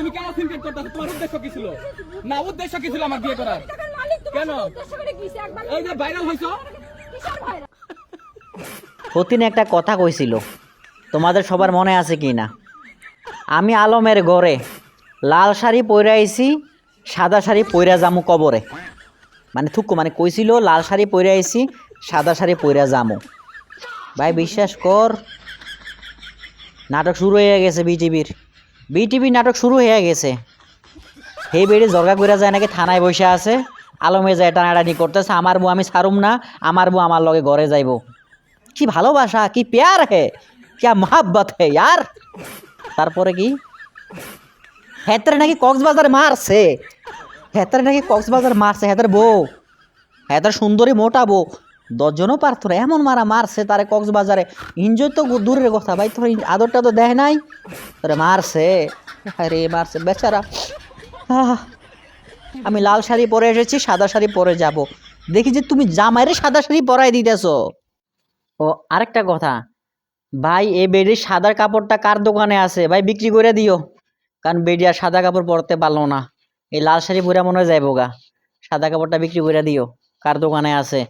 তুমি কেন সিনকেট করতে তোমার উদ্দেশ্য কি ছিল? না উদ্দেশ্য কি ছিল আমার বিয়ে করার? কেন? এই যে ভাইরাল হইছো? সতীন একটা কথা কইছিল তোমাদের সবার মনে আছে কি না? আমি আলমের ঘরে লাল শাড়ি পইরা আইছি সাদা শাড়ি পইরা জামু কবরে। মানে থুকু মানে কইছিল লাল শাড়ি পইরা আইছি সাদা শাড়ি পইরা জামু ভাই বিশ্বাস কর নাটক শুরু হয়ে গেছে বিটিভির বিটিভি নাটক শুরু হয়ে গেছে। হে বেড়ে জর্গা করে যায় নাকি থানায় বসে আছে। আলমে যায় টানাটানি করতেছে, আমার বউ আমি সারুম না, আমার বউ আমার লগে ঘরে যাইব। কি ভালোবাসা, কি প্যার হে ক্যা মহাব্বত হে ইয়ার। তারপরে কি? হেতরে নাকি কক্সবাজার মারছে। হেতরে নাকি কক্সবাজার মারছে হেতার বউ। হেতার সুন্দরী মোটা বউ। দশজনও পারতো না। এমন মারা মারছে তারে কক্সবাজারে। এনজয় তো দূরের কথা, ভাই তোর আদরটা তো দেয় নাই। তোরে মারছে। আরে, মারছে বেচারা। আমি লাল শাড়ি পরে এসেছি, সাদা শাড়ি পরে যাব। দেখি যে তুমি জামাইরে সাদা শাড়ি পরাই দিতেছো। ও, আরেকটা কথা। ভাই এ বেডির সাদা কাপড়টা কার দোকানে আছে? ভাই, বিক্রি করে দিও। কারণ বেডি আর সাদা কাপড় পরতে পারল না। এই লাল শাড়ি পরে মনে হয় যাইবো গা। সাদা কাপড়টা বিক্রি করে দিও। কার দোকানে আছে?